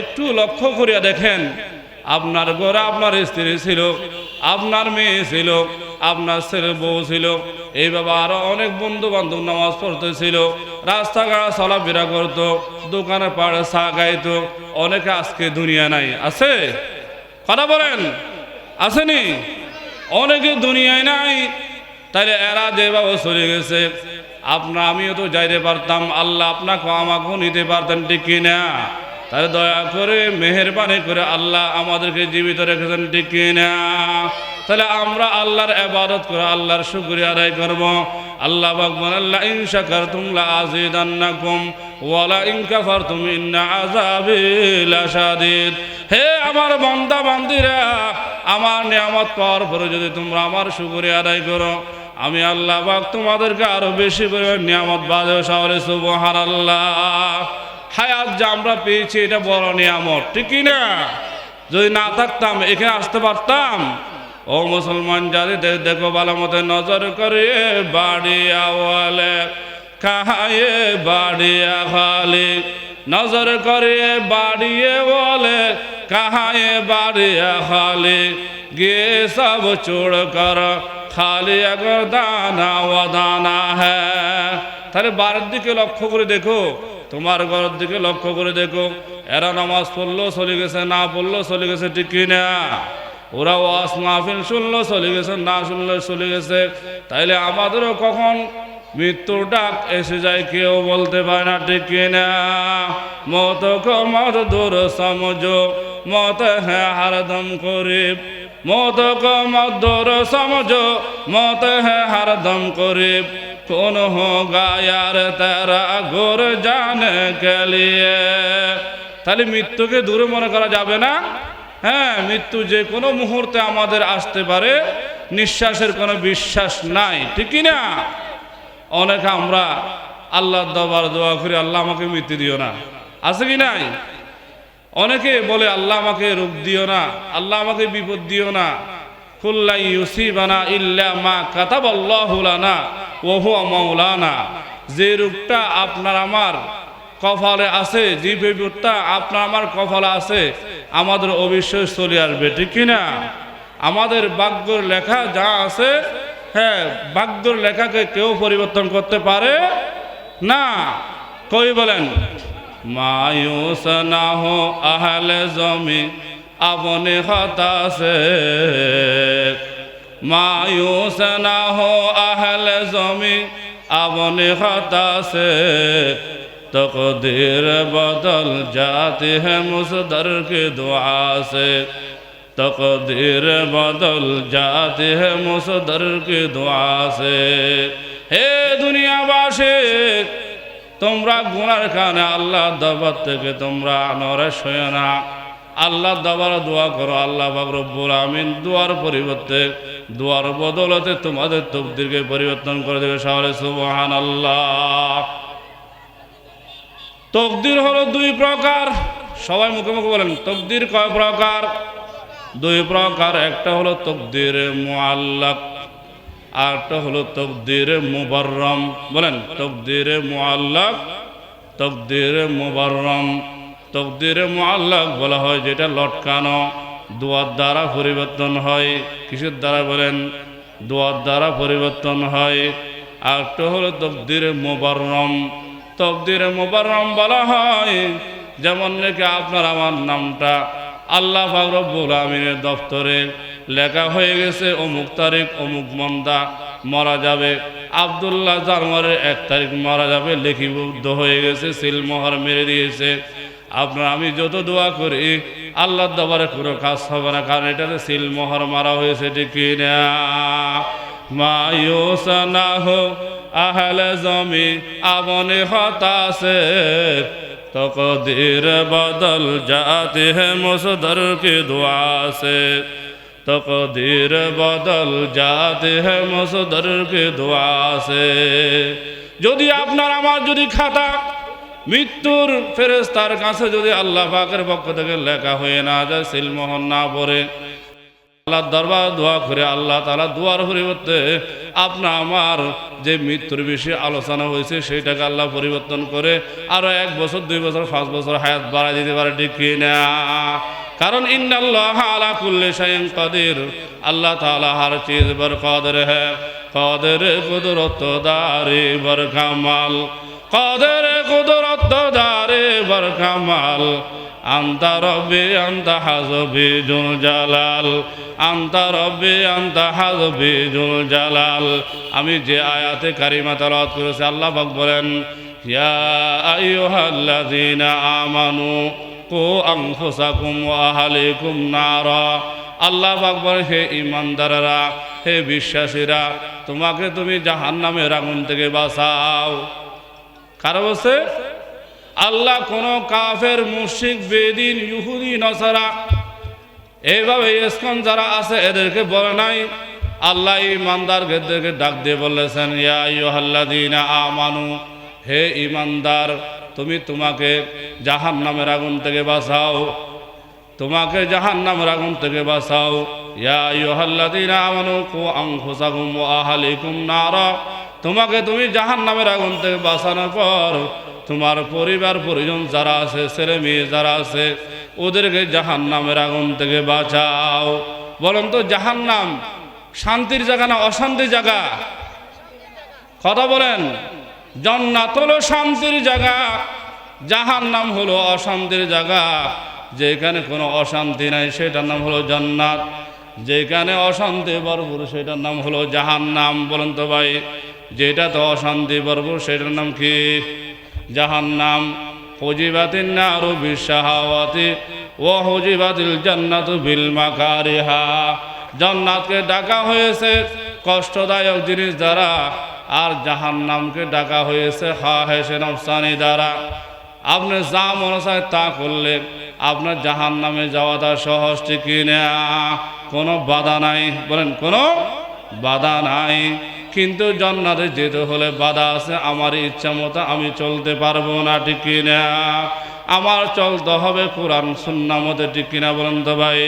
একটু লক্ষ্য করিয়া দেখেন, আপনার ঘরে আপনার স্ত্রী ছিল, আপনার মেয়ে ছিল, আপনার ছেলে বউ ছিল এইভাবে আরও অনেক বন্ধু বান্ধব নামাজ পড়তেছিল রাস্তাঘাট চলাফেরা করতো, দোকানে পাড়ে চা গাইতো অনেকে আজকে দুনিয়া নাই, আছে? কথা বলেন, আসেনি? অনেকে দুনিয়ায় নাই, তাইলে এরা যেভাবে চলে গেছে আপনার আমিও তো যাইতে পারতাম, আল্লাহ আপনাকে আমাকেও নিতে পারতেন, ঠিক কিনা? তাহলে দয়া করে মেহরবানি করে আল্লাহ আমাদেরকে জীবিত রেখেছেন, ঠিক কিনা? তাহলে আমরা আল্লাহর এবাদত করে আল্লাহর শুক্রিয়া আদায় করব। আল্লাহ বাকমান আল্লাহ ইন শাকারতুম লা আযীদান্নাকুম ওয়ালা ইন কাফারতুম ইন্না আযাবি লাশাদীদ। হে আমার বান্দা, বান্দিরা, আমার নিয়ামত পাওয়ার পরে যদি তোমরা আমার শুকরিয়া আদায় করো, আমি আল্লাহ পাক তোমাদেরকে আরও বেশি করে নিয়ামত বাজে শহরে সুবহান আল্লাহ হায়াত যে আমরা পেয়েছি, এটা বড় নিয়ামত। ঠিক না? যদি না থাকতাম, এখানে আসতে পারতাম। ও মুসলমান জাতি দেখো ভালো মতো নজর করে, বাড়ি আওয়ালে কাহায়ে বাড়ি খালি নজর করে বাড়িয়ে বলে কাহায়ে বাড়িয়া খালি গে সব চোড় কর, খালি আগর দানা ও দানা হ্যাঁ। তাহলে বাড়ির দিকে লক্ষ্য করে দেখো তোমার ঘরের দিকে লক্ষ্য করে দেখো, এরা নামাজ পড়ল চলে গেছে, না পড়ল চলে গেছে, ঠিক কিনা? ওরা ওয়াস মাহফিল শুনলো চলে গেছে, না শুনলো চলে গেছে। তাইলে আমাদেরও কখন মৃত্যুর ডাক এসে যায় কেউ বলতে পারে না, ঠিক কিনা? মত কমর দূর সমঝো মত হ্যাঁ হরদম করিব। মত কমর দূর সমঝো মত হ্যাঁ হরদম করিব। কোন গায়ার তারা تیرا জান جان তাহলে মৃত্যুকে দূরে মনে করা যাবে না। হ্যাঁ মৃত্যু যে কোনো মুহূর্তে আমাদের আসতে পারে, নিঃশ্বাসের কোনো বিশ্বাস নাই, ঠিক না? অনেক আমরা আল্লাহর দবার দোয়া করে, আল্লাহ আমাকে মৃত্যু দিও না। আছে কি নাই? অনেকে বলে, আল্লাহ আমাকে রূপ দিও না, আল্লাহ আমাকে বিপদ দিও না। খুল্লাই ইউসিবানা ইল্লা মা কাতাবাল্লাহুলানা লানা ওয়া হুয়া মাওলানা, যে রূপটা আপনার আমার কপালে আছে, যে বিপদটা আপনার আমার কপালে আছে, আমাদের অবশ্যই চলে আসবে, ঠিক কি না? আমাদের ভাগ্যর লেখা যা আছে হ্যাঁ ভাগ্যর লেখাকে কেউ পরিবর্তন করতে পারে না। কই বলেন? মায়ুস না হো আহলে জমি, আপনি হতাশে। মায়ুস না হো আহলে জমি আপনি হতাশে तकदीर बदल जाती है मुसदर की दुआ से तकदीर बदल जाती है मुसदर की दुआ से হে দুনিয়াবাসী তোমরা গুনার কারণে আল্লাহ দরবার থেকে তোমরা নরে শোয় না আল্লাহ দরবার দোয়া করো আল্লাহ বাবরব্বুল আমিন দোয়ার পরিবর্তে দোয়ার বদলতে তোমাদের তকদিরকে পরিবর্তন করে দেবে সাহলে সুবহান আল্লাহ তকদির হলো দুই প্রকার। সবাই মুখে মুখে বলেন তকদির কয় প্রকার? দুই প্রকার, একটা হলো তকদির মুআল্লাক আরটা হলো তকদির মুবাররম। বলেন তকদির মুআল্লাক তকদির মুবাররম। তকদির মুআল্লাক বলা হয় যেটা লটকানো। দোয়ার দ্বারা পরিবর্তন হয়। কিসের দ্বারা বলেন? দোয়ার দ্বারা পরিবর্তন হয়। আরটা হলো তকদির মুবাররম। তকদির মুবাররম বলা হয়, যেমন নাকি আপনার আমার নামটা। আল্লাহ ফাকরবুল আমিনের দপ্তরে লেখা হয়ে গেছে, অমুক তারিখ, অমুক মন্দা, মারা যাবে। আবদুল্লাহ জানুয়ারির এক তারিখ মারা যাবে লিখিবদ্ধ হয়ে গেছে সিলমোহর মেরে দিয়েছে। আপনার আমি যত দোয়া করি আল্লাহর দবারে কোনো কাজ হবে না, কারণ এটাতে সিল মোহর মারা হয়েছে, ঠিক না মায়ুসনা হো জমি আবনে হতাশে তকদির বদল জাতে হে মুসদর কে দোয়াসে তকদির বদল জাতি হে মুসদর কে দোয়াসে যদি আপনার আমার যদি খাতা মৃত্যুর ফেরেস তার কাছে যদি আল্লাহ পাকের পক্ষ থেকে লেখা হয়ে না যায় সিলমোহন না পড়ে আল্লাহ দরবার দোয়া করে আল্লাহ তালা দোয়ার পরিবর্তে আপনা আমার যে মৃত্যুর বিষয়ে আলোচনা হয়েছে সেইটাকে আল্লাহ পরিবর্তন করে আরও এক বছর, দুই বছর, পাঁচ বছর হায়াত বাড়া দিতে পারে, ঠিক না কারণ ইন্দাল্লাহ আলা কুল্লে সাইম কাদের। আল্লাহ তালা হার চিজ বর কদের হ্যাঁ কদের কুদরত দারে বর কামাল কদর কুদরত দারে বর কামাল? আন্তা রবি আন্তা হাজবি জুল জালাল আন্তা রবি আন্তা হাজবি জুল জালাল আমি যে আয়াতে কারিমা তালাত করেছি, আল্লাহ বাক বলেন, ইয়া আইয়ুহাল্লাযীনা আমানু, কু আনফুসাকুম ওয়া আহলিকুম নারা। আল্লাহ বাক বলে হে ইমানদাররা হে বিশ্বাসীরা, তোমাকে তুমি জাহান্নামের আগুন থেকে বাঁচাও। কারও বলছে? আল্লাহ কোন কাফের মুশিক বেদিন, ইহুদি, নসারা এইভাবে ইসকন যারা আছে এদেরকে বলে নাই। আল্লাহ ইমানদারকে ডাক দিয়ে বলেছেন, ইয়া আমানু, হে ইমানদার, তুমি তোমাকে জাহান নামের আগুন থেকে বাঁচাও। তোমাকে জাহান নামের আগুন থেকে বাঁচাও। ইয়া ইয়ুহাল্লাযীনা আমানু কু আনফুসাকুম ওয়া আহলিকুম নারা। তোমাকে তুমি জাহান নামের আগুন থেকে বাঁচানোর পর তোমার পরিবার, পরিজন যারা আছে, ছেলে মেয়ে যারা আছে, ওদেরকে জাহান নামের আগুন থেকে বাঁচাও। বলেন তো জাহান নাম শান্তির জায়গা না অশান্তির জায়গা? কথা বলেন। জন্নাত হলো শান্তির জায়গা জাহান নাম হলো অশান্তির জায়গা। যেখানে কোনো অশান্তি নাই, সেটার নাম হলো জান্নাত। যেখানে অশান্তি ভরপুর, সেটার নাম হলো জাহান নাম বলেন তো ভাই। যেটা তো অশান্তি পর্ব, সেটার নাম কি? যাহার নাম জাহান্নাম। হজিবাতিন নারু বিশাহাওয়াতি ও হজিবাতিল জান্নাতু বিল জান্নাতকে ডাকা হয়েছে কষ্টদায়ক জিনিস দ্বারা আর জাহান নামকে ডাকা হয়েছে হা হেসে নফসানি দ্বারা। আপনি যা মনে চায় তা করলে আপনার জাহান নামে যাওয়াটা সহজ ঠিকই না কোনো বাধা নাই। বলেন, কোনো বাধা নাই। কিন্তু জান্নাতে যেতে হলে বাধা আছে। আমার ইচ্ছা মতো আমি চলতে পারব না, ঠিক কিনা? আমার চলতে হবে কোরআন সুন্না মতে ঠিক কিনা বলেন তো ভাই?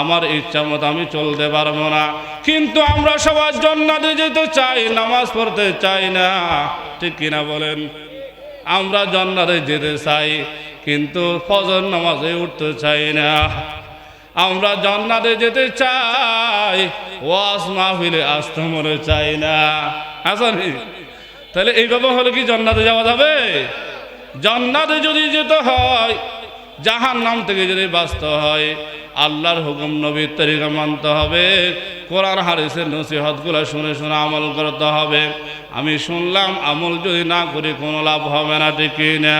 আমার ইচ্ছা মতো আমি চলতে পারব না। কিন্তু আমরা সবার জান্নাতে যেতে চাই, নামাজ পড়তে চাই না, ঠিক কিনা বলেন? আমরা জান্নাতে যেতে চাই, কিন্তু ফজর নামাজে উঠতে চাই না। আমরা জান্নাতে যেতে চাই। ওয়াজ মাহফিলে আসতে মনে চাই না। হাসানি তাহলে এইভাবে হলে কি জান্নাতে যাওয়া যাবে? জান্নাতে যদি যেতে হয় জাহান নাম থেকে যদি বাঁচতে হয়, আল্লাহর হুকুম নবীর তরিকা মানতে হবে। কোরআন হারিসের নসিহতগুলো শুনে শুনে আমল করতে হবে। আমি শুনলাম আমল যদি না করি কোনো লাভ হবে না, ঠিক না?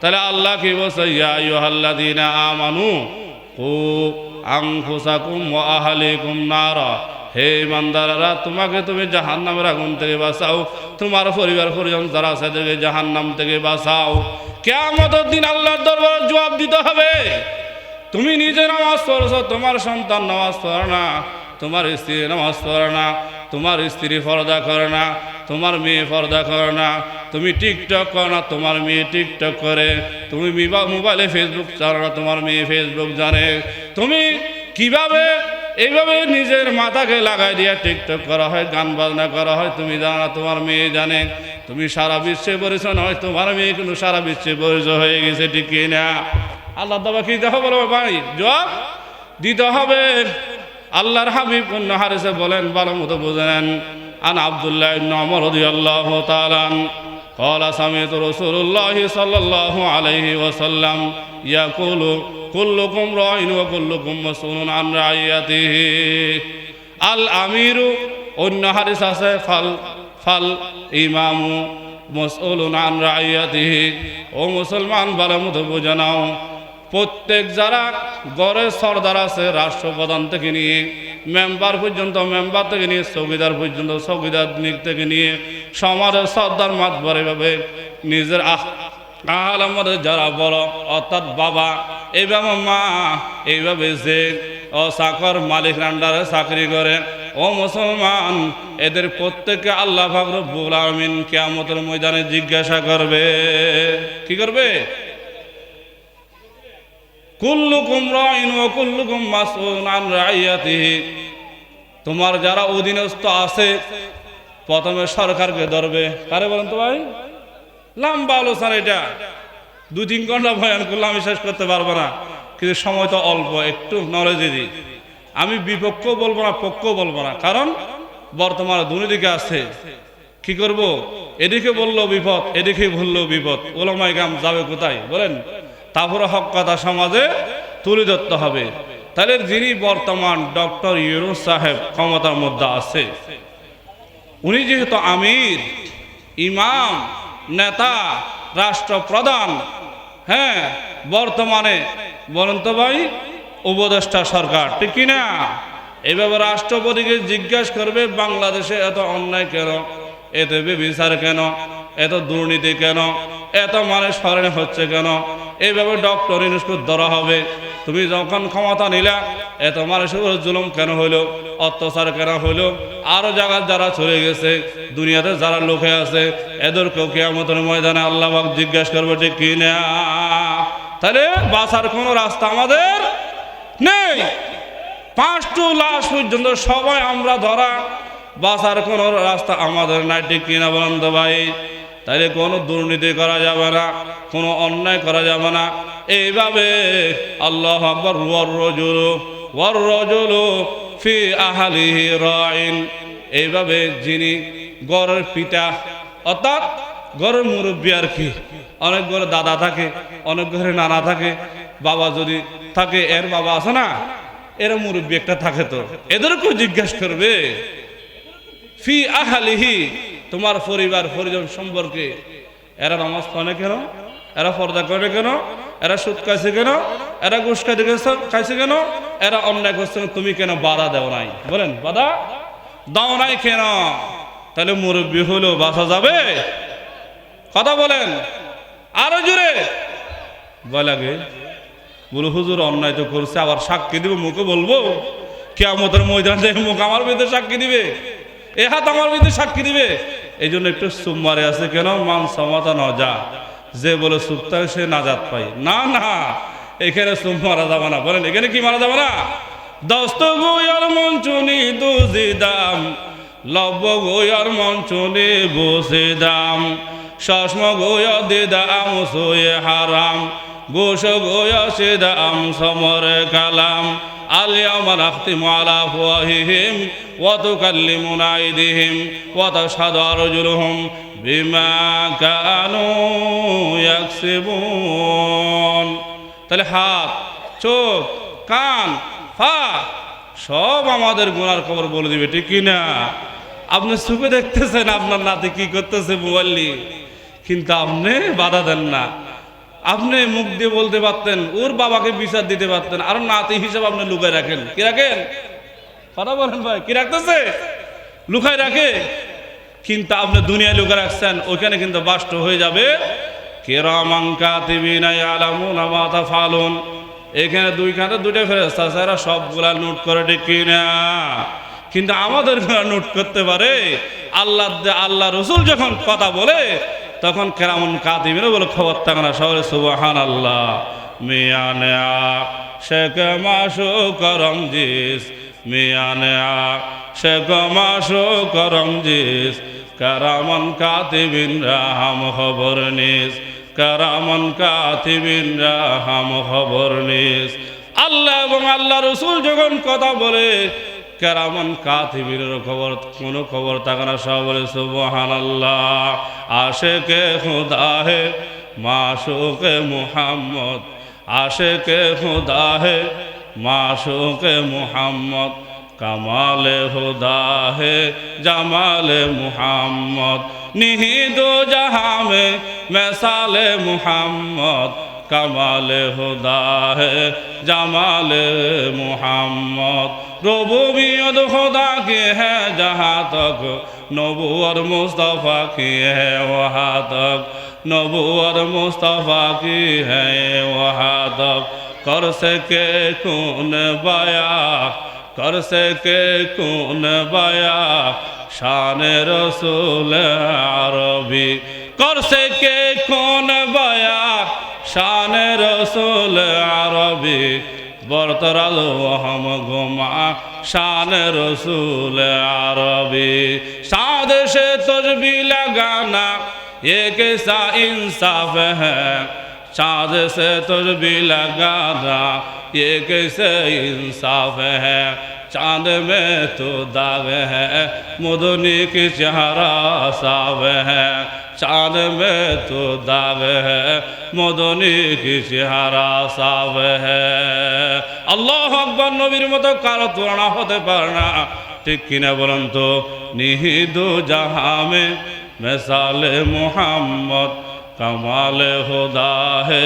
তাহলে আল্লাহ কি বলছে? ইয়া ইউহাল্লাযীনা আমানু কু আনফুসাকুম ওয়া আহলিকুম নারা। হে ইমানদাররা, তোমাকে তুমি জাহান্নামের আগুন থেকে বাঁচাও। তোমার পরিবার পরিজন যারা আছে, তাদেরকে জাহান্নাম থেকে বাঁচাও। কিয়ামতের দিন আল্লাহর দরবারে জবাব দিতে হবে। তুমি নিজে নামাজ পড়ছো, তোমার সন্তান নামাজ পড়ে না। তোমার স্ত্রী নামাজ পড়ে না। তোমার স্ত্রী পর্দা করে না। তোমার মেয়ে পর্দা করে না। তুমি টিকটক করো না, তোমার মেয়ে টিকটক করে। তুমি মোবাইলে ফেসবুক চালো না, তোমার মেয়ে ফেসবুক জানে। তুমি কীভাবে, এইভাবে নিজের মাথাকে লাগাই দিয়ে টিকটক করা হয়, গান বাজনা করা হয়, তুমি জানো না, তোমার মেয়ে জানে। তুমি সারা বিশ্বে পরিচয় নয়, তোমার মেয়ে কিন্তু সারা বিশ্বে পরিচয় হয়ে গেছে, ঠিক না? আল্লাহ দাবা, কি হবে বলো ভাই জবাব দিতে হবে। আল্লাহর হাবিব হারিসে বলেন, ভালো মতো বুঝেন আন আবদুল্লাহ রাদিয়াল্লাহু তাআলা আন قال سمعت رسول الله صلى الله عليه وسلم يقول كلكم راع وكلكم مسؤول عن رعيته الامير অন্য হাদিস আছে ফাল ফাল ইমামু মসউলুন আন রাইয়াতিহি ও মুসলমান ভালো মতো বুঝে নাও প্রত্যেক যারা গড়ের সর্দার আছে রাষ্ট্রপ্রধান থেকে নিয়ে মেম্বার পর্যন্ত, মেম্বার থেকে নিয়ে, চৌকিদার পর্যন্ত, চৌকিদার দিক থেকে নিয়ে সমাজের সর্দার মাতবার এভাবে নিজের আহ, আহাল আমাদের যারা বড়, অর্থাৎ বাবা এইভাবে মা, এইভাবে যে, ও চাকর মালিক রান্ডারে চাকরি করে, ও মুসলমান, এদের প্রত্যেককে আল্লাহ ফাকরুল আলমিন কেয়ামতের ময়দানে জিজ্ঞাসা করবে। কি করবে? কুল্লুকুম রাইন কুল্লুকুম আন রাইয়াতিহি। তোমার যারা অধীনস্থ আছে, প্রথমে সরকারকে ধরবে। কারে বলেন তো ভাই? লম্বা আলোচনা এটা। দু তিন ঘণ্টা বয়ান করলে আমি শেষ করতে পারব না। কিন্তু সময় তো অল্প, একটু নলেজে দিই। আমি বিপক্ষ বলব না পক্ষ বলব না। কারণ বর্তমানে দুনিদিকে আছে। কি করব? এদিকে বলল বিপদ, এদিকে বলল বিপদ। ওলামাই গাম যাবে কোথায়? বলেন। তারপরে হক কথা সমাজে তুলে ধরতে হবে। তাহলে যিনি বর্তমান ডক্টর ইউনুস সাহেব ক্ষমতার মধ্যে আছে, উনি যেহেতু আমির, ইমাম, নেতা, রাষ্ট্রপ্রধান হ্যাঁ বর্তমানে বলেন তো ভাই, উপদেষ্টা সরকার, ঠিক কিনা এভাবে রাষ্ট্রপতিকে জিজ্ঞাসা করবে, বাংলাদেশে এত অন্যায় কেন? এত বিচার কেন? এত দুর্নীতি কেন? এত মানুষ স্মরণে হচ্ছে কেন? এইভাবে ডক্টর ইউনুসকে ধরা হবে। তুমি যখন ক্ষমতা নিলা এত মানুষের উপর জুলুম কেন হইল? অত্যাচার কেন হইল? আরও জায়গা যারা চলে গেছে, দুনিয়াতে যারা লোকে আছে, এদেরকেও কেয়ামতের ময়দানে আল্লাহ জিজ্ঞাসা করবে ঠিক কি না? তাহলে বাঁচার কোনো রাস্তা আমাদের নেই। পাঁচটু লাশ পর্যন্ত সবাই আমরা ধরা, বাঁচার কোনো রাস্তা আমাদের নাই। ঠিক কিনা বলেন ভাই? তাইলে কোনো দুর্নীতি করা যাবে না, কোনো অন্যায় করা যাবে না। এইভাবে আল্লাহ ফি এইভাবে যিনি গড়ের পিতা, অর্থাৎ ঘরের মুরব্বী আর কি, অনেক ঘরে দাদা থাকে, অনেক ঘরে নানা থাকে, বাবা যদি থাকে, এর বাবা আছে না, এর মুরব্বী একটা থাকে তো, এদেরকেও জিজ্ঞাসা করবে, ফি আহালিহি তোমার পরিবার, পরিজন সম্পর্কে এরা নামাজ পড়ে কেন? এরা পর্দা করে কেন? এরা সুদ খাইছে কেন? এরা ঘুষ খাইতে খাইছে কেন? এরা অন্যায় করছে তুমি কেন বাধা দেও নাই? বলেন, বাধা দাও নাই কেন? তাহলে মুরব্বী হলেও বাসা যাবে? কথা বলেন। আরও জোরে। ভয় লাগে। বলে, হুজুর, অন্যায় তো করছে, আবার সাক্ষী দিব, মুখে বলব? কেমতের ময়দান মুখ আমার বিরুদ্ধে সাক্ষী দিবে? এ হাত আমার বিরুদ্ধে সাক্ষী দিবে? এই জন্য একটু চুপ মারে আছে কেন? মান সমাতা ন যা বলে চুপ থাকে, সে নাজাত পাই না না, এখানে চুপ মারা যাবে না। বলেন, এখানে কি মারা যাবে না? দস্ত গোয়ার মঞ্চুনি দুজি দাম লব্য গোয়ার মঞ্চুনি বসে দাম। শস্ম গোয়া দে দাম সোয়ে হারাম গোস গোয়া সে দাম সমর কালাম। اليوم نختم على أفواههم وتكلمنا أيديهم وتشهد أرجلهم بما كانوا يكسبون তাহলে হাত চোখ কান পা সব আমাদের গুনার খবর বলে দিবে ঠিক কি না আপনি সুখে দেখতেছেন আপনার নাতি কি করতেছে মোবাইল নিয়ে কিন্তু আপনি বাধা দেন না আপনি মুখ দিয়ে বলতে পারতেন, ওর বাবাকে বিচার দিতে পারতেন, আর নাতি হিসাবে আপনি লুকায় রাখেন। কি রাখেন? কথা বলেন ভাই, কি রাখতেছে? লুকায় রাখে। কিন্তু আপনি দুনিয়ায় লুকায় রাখছেন, ওইখানে কিন্তু বাষ্ট হয়ে যাবে। এখানে দুইখানে দুইটা ফেরেস্তা স্যারা সবগুলা নোট করে ঠিক কিনা? কিন্তু আমাদের নোট করতে পারে আল্লাহ আল্লাহ রসুল যখন কথা বলে তখন কেরামন কাতিবিনে বলে খবর না, সবাই সুবাহান আল্লাহ মিয়ানে শেখ মাসু করম জিস মিয়ানে শেখ মাসু করম জিস কারামন কাতিবিন রাহাম খবর নিস, কারামন কাতিবিন রাহাম খবর নিস। আল্লাহ এবং আল্লাহ রসুল যখন কথা বলে কেরামন কাতিবিনের খবর, কোনো খবর থাকে না, সব বলে সুবহান আল্লাহ আশে কে খুদা হে মাসুকে মুহাম্মদ। আশে কে খুদা হে মাসুকে মুহাম্মদ। কামালে হুদা হে জামালে মুহাম্মদ। নিহিদো জাহামে, মেসালে মুহাম্মদ। কামাল হুদা হে জামাল মুহাম্মদ। রবুবিয়ত খোদা কি হে যাহা তক নবুয়ার মুস্তফা কি হে ওহা তক নবুয়ার মুস্তফা কি হে ওহা তক কর সকে কোন বায়া, কর সকে কোন বায়া, শান রসুল আরবি। কর সকে কোন বায়া শানে রসুল আরবি বরতরাল হাম ঘুমা শান রসুল আরবি সাদেশে তসবি লাগানা ये कैसा इंसाफ है चाँद से तुर भी लगाना ये कैसे इंसाफ है चांद में तो दाग है मुदनी की चेहरा साफ है चांद में तो दाग है মদনী কি চেহারা সাব আল্লাহ আকবর নবীর মতো কারো তুলনা হতে পারে না ঠিক কিনা বলুন তো নিহিদু জাহামে মেসালে মুহাম্মদ কামাল হোদা হে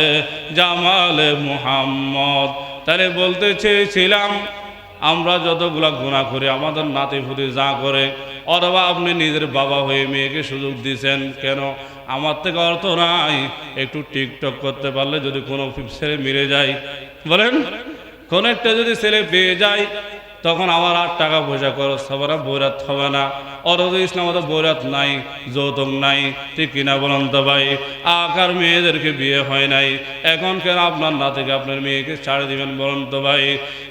জামাল মুহাম্মদ তাহলে বলতে চেয়েছিলাম আমরা যতগুলা গুণা করি, আমাদের নাতি ফুতি যা করে, অথবা আপনি নিজের বাবা হয়ে মেয়েকে সুযোগ দিয়েছেন, কেন? আমার থেকে অর্থ নাই। একটু টিকটক করতে পারলে যদি কোনো ছেলে মিলে যায়, বলেন? কোনো একটা যদি ছেলে পেয়ে যায় তখন আমার আর টাকা পয়সা খরচ হবে না, বৈরাত হবে না। অথচ ইসলামত বৈরাত নাই, যৌতুক নাই ঠিক কিনা বলুন তো ভাই? আকার মেয়েদেরকে বিয়ে হয় নাই। এখন কেন আপনার না থেকে আপনার মেয়েকে ছাড়ে দিবেন বলুন তো ভাই?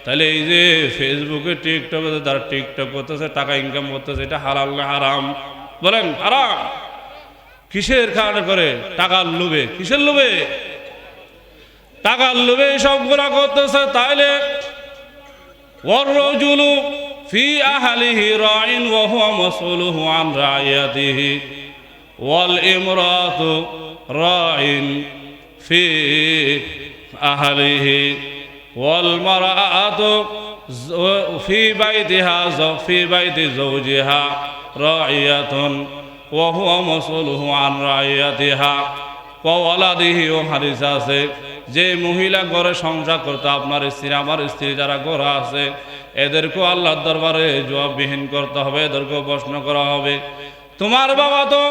তাহলে এই যে ফেসবুকে টিকটকে তারা টিকটক করতেছে, টাকা ইনকাম করতেছে, এটা হালাল না হারাম? বলেন, হারাম? কিসের কারণে করে? টাকার লোভে। কিসের লোভে? টাকার লোভে সবগুলা করতেছে, তাইলে والرجل في أهله راع وهو مسؤوله عن رعيته والامرأة راع في أهله والمرأة في بيتها في بيت زوجها راعية وهو مسؤوله عن رعيتها وولده حديث যে মহিলা ঘরে সংসার করতে আপনার স্ত্রী, আমার স্ত্রী যারা ঘরে আছে, এদেরকেও আল্লাহর দরবারে জবাববিহীন করতে হবে, এদেরকেও প্রশ্ন করা হবে। তোমার বাবা তো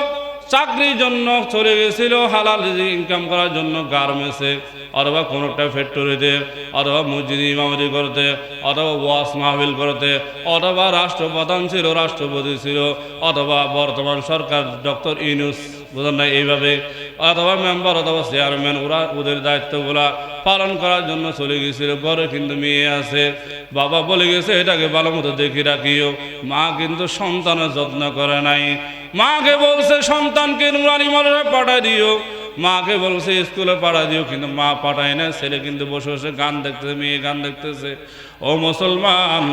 চাকরির জন্য চলে গেছিল, হালাল ইনকাম করার জন্য গার্মেন্টসে, অথবা কোনো একটা ফ্যাক্টরিতে অথবা মসজিদ ইমামতি করতে, অথবা ওয়াস মাহবিল করতে, অথবা রাষ্ট্রপ্রধান ছিল, রাষ্ট্রপতি ছিল, অথবা বর্তমান সরকার ডক্টর ইউনুস। বুঝলেন না, এইভাবে অথবা মেম্বার অথবা চেয়ারম্যান ওরা ওদের দায়িত্বগুলা পালন করার জন্য চলে গেছিল। ঘরে কিন্তু মেয়ে আছে, বাবা বলে গেছে, এটাকে ভালো মতো দেখি রাখিও। মা কিন্তু সন্তানের যত্ন করে নাই। মাকে বলছে, সন্তানকে নুরানি মরে পাঠাই দিও। মাকে বলছে, স্কুলে পাঠা দিও, কিন্তু মা পাঠায় না, ছেলে কিন্তু বসে বসে গান দেখতেছে, মেয়ে গান দেখতেছে। ও মুসলমান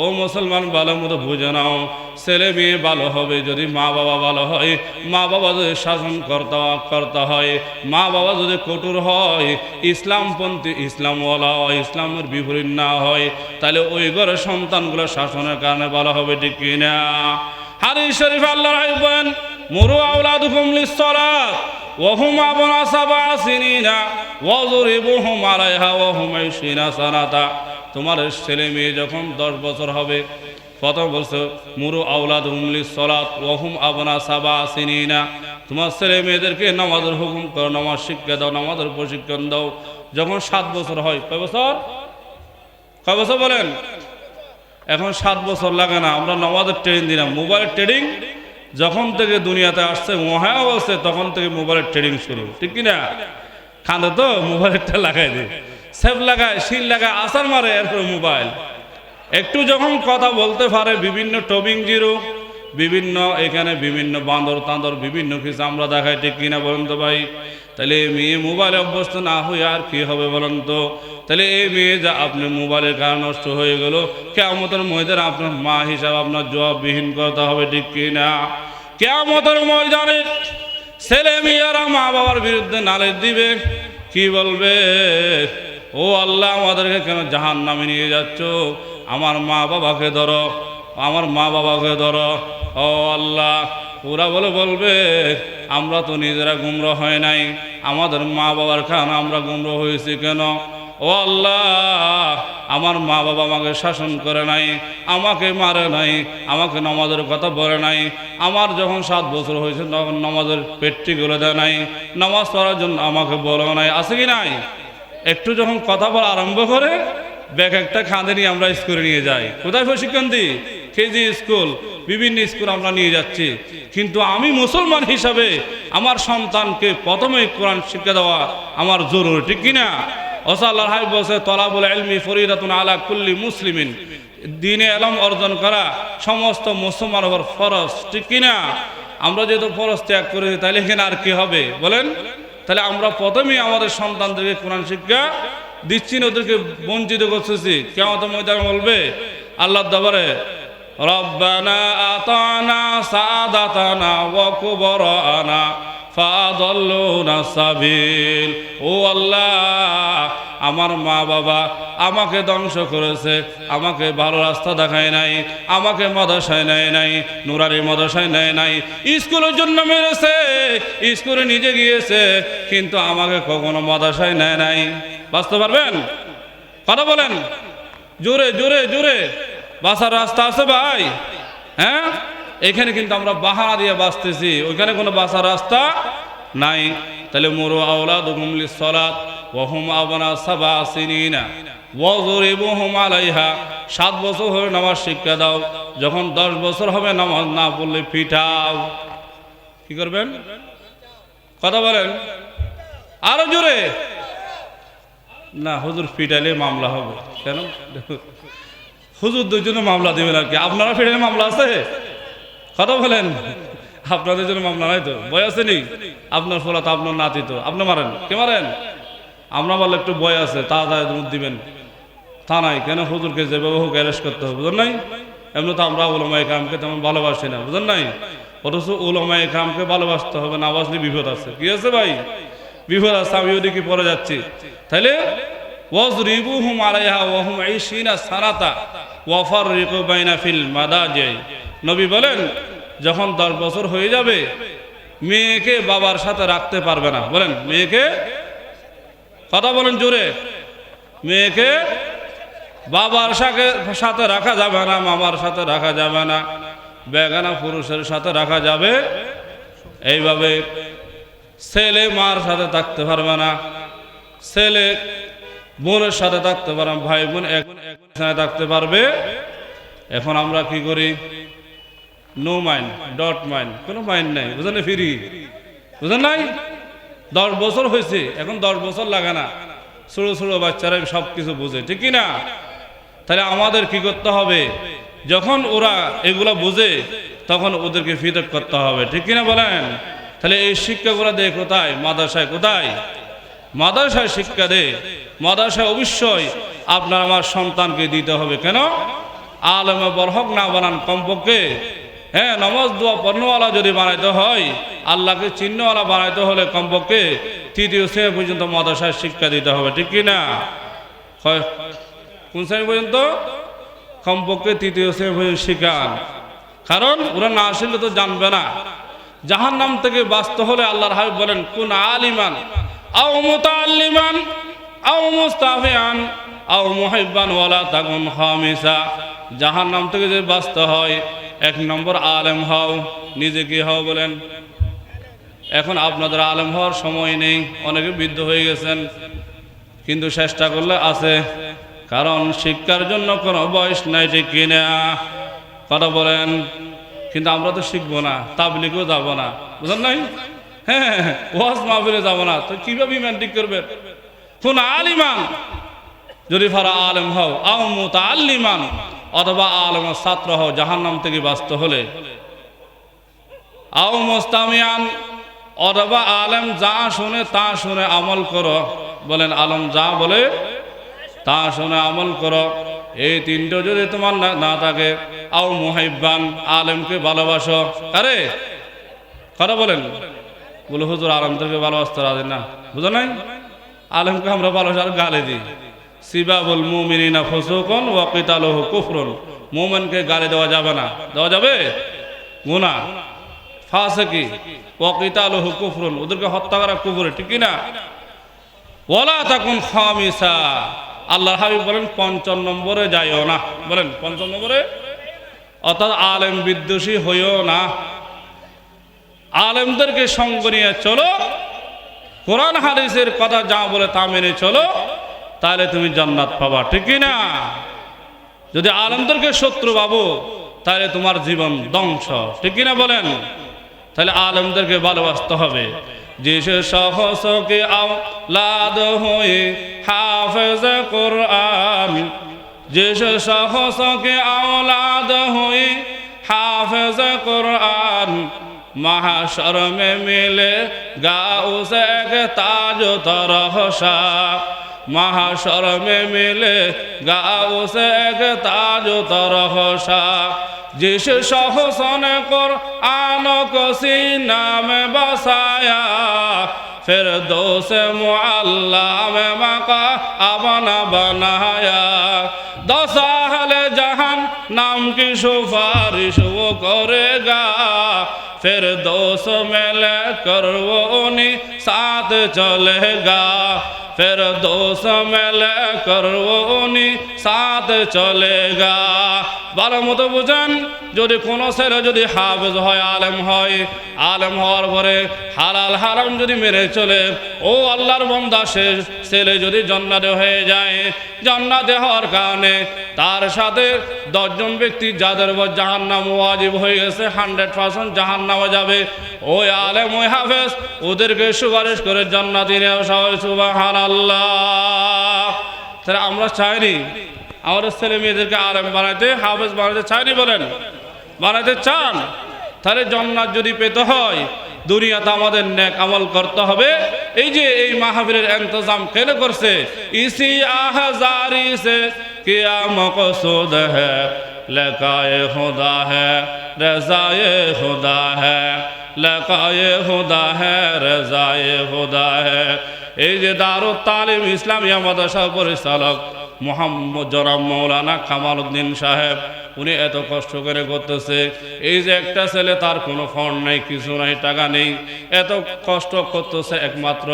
ও মুসলমান, ভালো মতো বুঝে নাও, ছেলে মেয়ে ভালো হবে যদি মা বাবা ভালো হয়। মা বাবা যদি শাসন করতে করতে হয়, মা বাবা যদি কঠোর হয়, ইসলামপন্থী ইসলামওয়ালা হয়, ইসলামের বিপরীত না হয়, তাহলে ওই ঘরের সন্তানগুলো শাসনের কারণে ভালো হবে, ঠিক কিনা হাদিস শরীফ আল্লাহ বলেন, মুরু আওলাদুকুম লিসসালাত ওহুম আবনা সাবা সিনিনা ওয়াজরিবুহুম আলাইহা ওহুম ইশিনা সানাতা তোমার ছেলে মেয়ে যখন দশ বছর হবে, প্রথম বলছে মুরু আউলাদ উমলি সলাত ওহুম আবনা সাবা সিনিনা। তোমার ছেলে মেয়েদেরকে নামাজের হুকুম করো, নামাজ শিক্ষা দাও, নামাজের প্রশিক্ষণ দাও। যখন সাত বছর হয়, কয় বছর? কয় বছর বলেন? এখন সাত বছর লাগে না, আমরা নামাজের ট্রেনিং দিলাম, মোবাইলের ট্রেডিং যখন থেকে দুনিয়াতে আসছে, মহা বলছে তখন থেকে মোবাইলের ট্রেডিং শুরু। ঠিক কিনা? খান্দে তো মোবাইলটা লাগাই দিই সেভ লাগায় শিল লাগায় আসার মারে এরপর মোবাইল একটু যখন কথা বলতে পারে, বিভিন্ন টবিং জিরো বিভিন্ন, এখানে বিভিন্ন বান্দর তাঁদর বিভিন্ন কিছু আমরা দেখাই, ঠিক কিনা বলুন তো ভাই? তাহলে এই মেয়ে মোবাইলে অভ্যস্ত না হয়ে আর কি হবে বলুন তো? তাহলে এই মেয়ে যা আপনি মোবাইলের কারণ নষ্ট হয়ে গেল কেমতের ময়দানে আপনার মা হিসাবে আপনার জবাববিহীন করতে হবে, ঠিক কিনা? কেমতের ময়দানে ছেলে মেয়েরা মা বাবার বিরুদ্ধে নালিশ দিবে, কি বলবে? ও আল্লাহ, আমাদেরকে কেন জাহান নামে নিয়ে যাচ্ছ? আমার মা বাবাকে ধরো। আমার মা বাবাকে ধরো। ও আল্লাহ, ওরা বলে, বলবে, আমরা তো নিজেরা গুমরা হয় নাই। আমাদের মা বাবার খান আমরা গুমরা হয়েছি কেন? ও আল্লাহ, আমার মা বাবা আমাকে শাসন করে নাই, আমাকে মারে নাই, আমাকে নমাজের কথা বলে নাই। আমার যখন সাত বছর হয়েছে, তখন নমাজের পেটটি গলে দেয় নাই। নামাজ পড়ার জন্য আমাকে বলে নাই। আছে কি নাই? একটু যখন কথা বলা আরম্ভ করে, ব্যাগ একটা খাঁদে নিয়ে আমরা স্কুলে নিয়ে যাই। কোথায় প্রশিক্ষণ দিই? কেজি স্কুল বিভিন্ন স্কুল আমরা নিয়ে যাচ্ছি। কিন্তু আমি মুসলমান হিসাবে আমার সন্তানকে প্রথমে কোরআন শিক্ষা দেওয়া আমার জরুরি, ঠিক কিনা? তলাবুল এলমি দিনে অর্জন করা সমস্ত মুসলমান ওপর ফরজ, ঠিক আমরা যেহেতু ত্যাগ তাহলে এখানে আর কি হবে? বলেন। তাহলে আমরা প্রথমেই আমাদের কোরআন শিক্ষা দিচ্ছি না ওদেরকে বঞ্চিত করতেছি। কেমন বলবে আল্লাহ দরবারে আতানা সাদাতানা ওয়া কুবরানা ফাদল্লুনা সাবিল ও আল্লাহ, আমার মা বাবা আমাকে ধ্বংস করেছে, আমাকে ভালো রাস্তা দেখায় নাই, আমাকে মদশায় নেয় নাই নুরারি মদশায় নেয় নাই, স্কুলের জন্য মেরেছে, স্কুলে নিজে গিয়েছে, কিন্তু আমাকে কখনো মদশায় নেয় নাই। বাঁচতে পারবেন? কথা বলেন। জোরে জোরে জোরে। বাসার রাস্তা আছে ভাই। হ্যাঁ? এখানে কিন্তু আমরা বাহানা দিয়ে বাঁচতেছি। ওইখানে কোনো বাসার রাস্তা নাই। তাহলে মোরো আওলা দুমলি সলাত ওহুম আবনা সাবা সিনিনা। ওয়াজরিবুহুম আলাইহা। সাত বছর হয়ে নামাজ শিক্ষা দাও। যখন দশ বছর হবে নামাজ না পড়লে পিঠাও কি করবেন? কথা বলেন। আরও জোরে। না, হুজুর পিটাইলে মামলা হবে। কেন? হুজুর দুজনে মামলা দেবেন আর কি। আপনারা ফিরে মামলা আছে? কথা বলেন। আপনাদের জন্য মামলা নাই তো? বয় আছে নি? আপনার ফলা তো আপনার নাতি তো। আপনি মারেন। কে মারেন? আমরা বললে একটু বয় আছে। তাড়াতাড়ি মুখ দিবেন। নাই। কেন হুজুরকে যেভাবে হোক অ্যারেস্ট করতে হবে, বুঝলেন নাই? এমনি তো আমরা ওলমাই কামকে তেমন ভালোবাসি না, বুঝলেন নাই? অথচ ওলমাই কামকে ভালোবাসতে হবে না বাসলে বিপদ আছে। কি আছে ভাই? বিপদ আছে আমি ওদিকে পরে যাচ্ছি। তাইলে, ওয়াজরিবুহুম আলাইহা ওয়াহুম আইশিনা সানাতা ওয়াফাররিকু বাইনা ফিল মাদাজি। নবী বলেন, যখন দশ বছর হয়ে যাবে, মেয়েকে বাবার সাথে রাখতে পারবে না। বলেন, মেয়েকে? কথা বলেন জোরে। মেয়েকে বাবার সাথে সাথে রাখা যাবে না, মামার সাথে রাখা যাবে না, বেগানা পুরুষের সাথে রাখা যাবে। এইভাবে ছেলে মার সাথে থাকতে পারবে না। ছেলে বোনের সাথে থাকতে পারবে না, ভাই বোন এক এক থাকতে পারবে। এখন আমরা কি করি? নো মাইন্ড ডট মাইন্ড কোনো মাইন্ড নাই বুঝলেন ফ্রি? বুঝলেন নাই? দশ বছর হয়েছে এখন দশ বছর লাগে না। ছোটো ছোটো বাচ্চারা সব কিছু বুঝে ঠিক না তাহলে আমাদের কি করতে হবে? যখন ওরা এগুলো বুঝে তখন ওদেরকে ফিদক করতে হবে ঠিক কিনা বলেন? তাহলে এই শিক্ষাগুলো দেয় কোথায়? মাদ্রাসায় কোথায়? মাদ্রাসায় শিক্ষা দে। মাদ্রাসায় অবশ্যই আপনার আমার সন্তানকে দিতে হবে। কেন? আলমে বরহক না বানান কমপক্ষে। হ্যাঁ নমাজ দোয়া পণ্যওয়ালা যদি বানাইতে হয়, আল্লাহকে চিহ্নওয়ালা বানাইতে হলে কমপক্ষে তৃতীয় শ্রেণি পর্যন্ত মাদ্রাসায় শিক্ষা দিতে হবে। ঠিক কি না? হয়। কোন শ্রেণি পর্যন্ত? কমপক্ষে তৃতীয় শ্রেণি পর্যন্ত শিখান কারণ ওরা না আসলে তো জানবে না। জাহান নাম থেকে বাঁচতে হলে আল্লাহর হাবিব বলেন, কোন আলিমান আও মুতাল্লিমান জাহান নাম থেকে যে বাঁচতে হয়, এক নম্বর আলেম হও, নিজে কি হও বলেন? এখন আপনাদের আলেম হওয়ার সময় নেই, অনেকে বৃদ্ধ হয়ে গেছেন, কিন্তু চেষ্টা করলে আছে, কারণ শিক্ষার জন্য কোনো বয়স নাই, ঠিক কিনা কথা বলেন, কিন্তু আমরা তো শিখব না, তাবলিগও যাব না বুঝলেন নাই? হ্যাঁ ওয়াজ মাহফিলে যাব না, তো কীভাবে ইমান ঠিক কোন আলিমান? যদি ফারা আলেম হও, আও মুতা অথবা আলমের ছাত্র হও, জাহান্নাম থেকে বাঁচতে হলে। আও মোস্তামিয়ান, অথবা আলেম যা শুনে তা শুনে আমল করো। বলেন, আলম যা বলে তা শুনে আমল করো। এই তিনটা যদি তোমার না থাকে, আও মুহাইব্বান, আলেমকে ভালোবাসো। আরে কথা বলেন? বলে, হুজুর আলমদেরকে ভালোবাসতে রাজি না। বুঝো নাই? আলেমকে আমরা ভালোবাসা আর গালে দিই। সিবাবুল মুমিনিনা ফুসুকুন ওয়া কিতালুহু কুফরুন। মুমিনকে গালি দেওয়া যাবে না। দেওয়া যাবে? গুনাহ। ফাসিকি। ওয়া কিতালুহু কুফরুন। ওদেরকে হত্যা করা কুফরে, ঠিক না ওয়ালা তাকুন খামিসা। আল্লাহর হাবিব বলেন পঞ্চম নম্বরে যাইও না। বলেন পঞ্চম নম্বরে? অর্থাৎ আলেম বিদ্বেষী হইও না। আলেমদেরকে সঙ্গ নিয়ে চলো। কোরআন হাদিসের কথা যা বলে তা মেনে চলো, তাহলে তুমি জান্নাত পাবা ঠিকই না? যদি আলমদেরকে শত্রু ভাবো, তাহলে তোমার জীবন ধ্বংস ঠিকই না বলেন? তাহলে আলমদেরকে ভালোবাসতে হবে। যে সে সহসকে আওলাদ হয়ে হাফেজ কোরআন, যে সে সহসকে আওলাদ হয়ে হাফেজ কোরআন महाशर में मिले गा उसे एक ताज तरहशा महाशर में मिले गा उसे एक ताज तरहशा जिस शख्स ने कुरान को सीना में बसाया फिर दो से मुअल्ला में मका अपना बनाया दस अहले जहान नाम की सिफारिश वो करेगा फिर दोस्त मिल कर वो साथ चलेगा। फिर दोस्त मिल कर वो साथ चलेगा। ভালো মতো বুঝেন, যদি কোনো ছেলে যদি হাফেজ হয়, আলেম হয়, আলেম হওয়ার পরে হালাল হারাম যদি মেরে চলে, ও আল্লাহর বন্দা, সে ছেলে যদি জন্নাতে হয়ে যায়, জন্নাতে হওয়ার কারণে তার সাথে দশজন ব্যক্তি যাদের উপর জাহান্নাম ওয়াজিব হয়ে গেছে হান্ড্রেড পার্সেন্ট জাহান্নামে যাবে। ওই আলেম, ওই হাফেজ, ওদেরকে সুপারিশ করে জন্নাতি নেওয়া সবাই সুবাহান আল্লাহ তাহলে আমরা চাইনি আমাদের ছেলে মেয়েদেরকে আলেম বানাইতে, হাফেজ বানাইতে চাইনি বলেন? বানাইতে চান? তাহলে জন্নাত যদি পেতে হয়, দুনিয়াতে আমাদের ন্যাক আমল করতে হবে। এই যে এই মাহাবীরের এন্তজাম কেন করছে? ইসি আহারি সে কিয়া মকসুদ হ্যাঁ লকায়ে হুদা হে, রেজায়ে হুদা হ্যাঁ লকায়ে হুদা হে, রেজায়ে হুদা হে। এই যে দারুত তালিম ইসলামিয়া মাদ্রাসা পরিচালক মোহাম্মদ জনাব মৌলানা কামাল উদ্দিন সাহেব, উনি এত কষ্ট করে করতেছে। এই যে একটা ছেলে তার কোনো ফন্ড নেই, কিছু নাই, টাকা নেই, এত কষ্ট করতেছে একমাত্র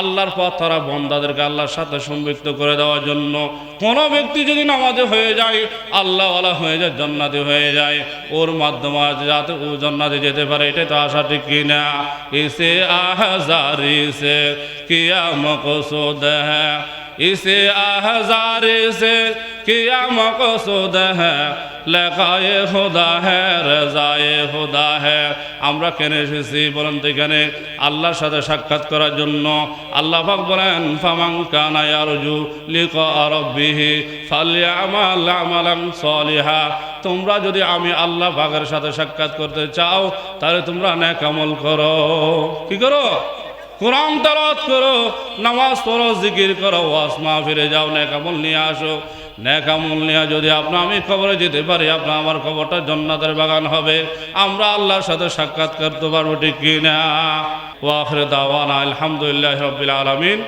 আল্লাহর পথ তারা বন্দাদেরকে আল্লাহর সাথে সম্পৃক্ত করে দেওয়ার জন্য। কোনো ব্যক্তি যদি নামাজে হয়ে যায়, আল্লাহওয়ালা হয়ে যায়, জন্নাতি হয়ে যায়। ওর মাধ্যমে যাতে ও জন্নাতে যেতে পারে, এটাই তো আশা, ঠিক কিনা ইসে আহজারি সে কিয়া মকসুদ হ্যাঁ। इसे आहजार से किया मकसूद है লেখায়ে খোদা হ্যাঁ রেজায়ে খোদা হ্যাঁ আমরা কেন এসেছি বলেন তো এখানে আল্লাহর সাথে সাক্ষাৎ করার জন্য আল্লাহ পাক বলেন ফামাং কানা ইয়ারজু লিকা রাব্বিহি ফালইআমাল আমালান সলিহা তোমরা যদি আমি আল্লাহ পাকের সাথে সাক্ষাৎ করতে চাও তাহলে তোমরা নেক আমল করো কি করো কোরআন তালাত করো, নামাজ পড়ো, জিকির করো ওয়াসমা ফিরে যাও, নেকামল নিয়ে আসো। নেকামল নিয়ে যদি আপনার আমি খবরে যেতে পারি আপনার আমার খবরটা জন্নাতের বাগান হবে। আমরা আল্লাহর সাথে সাক্ষাৎ করতে পারব, ঠিক কিনা? ওয়াখরে দাওয়ানা, আলহামদুলিল্লাহ রবিল আলমিন।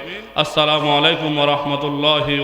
আসসালামু আলাইকুম রহমতুল্লাহি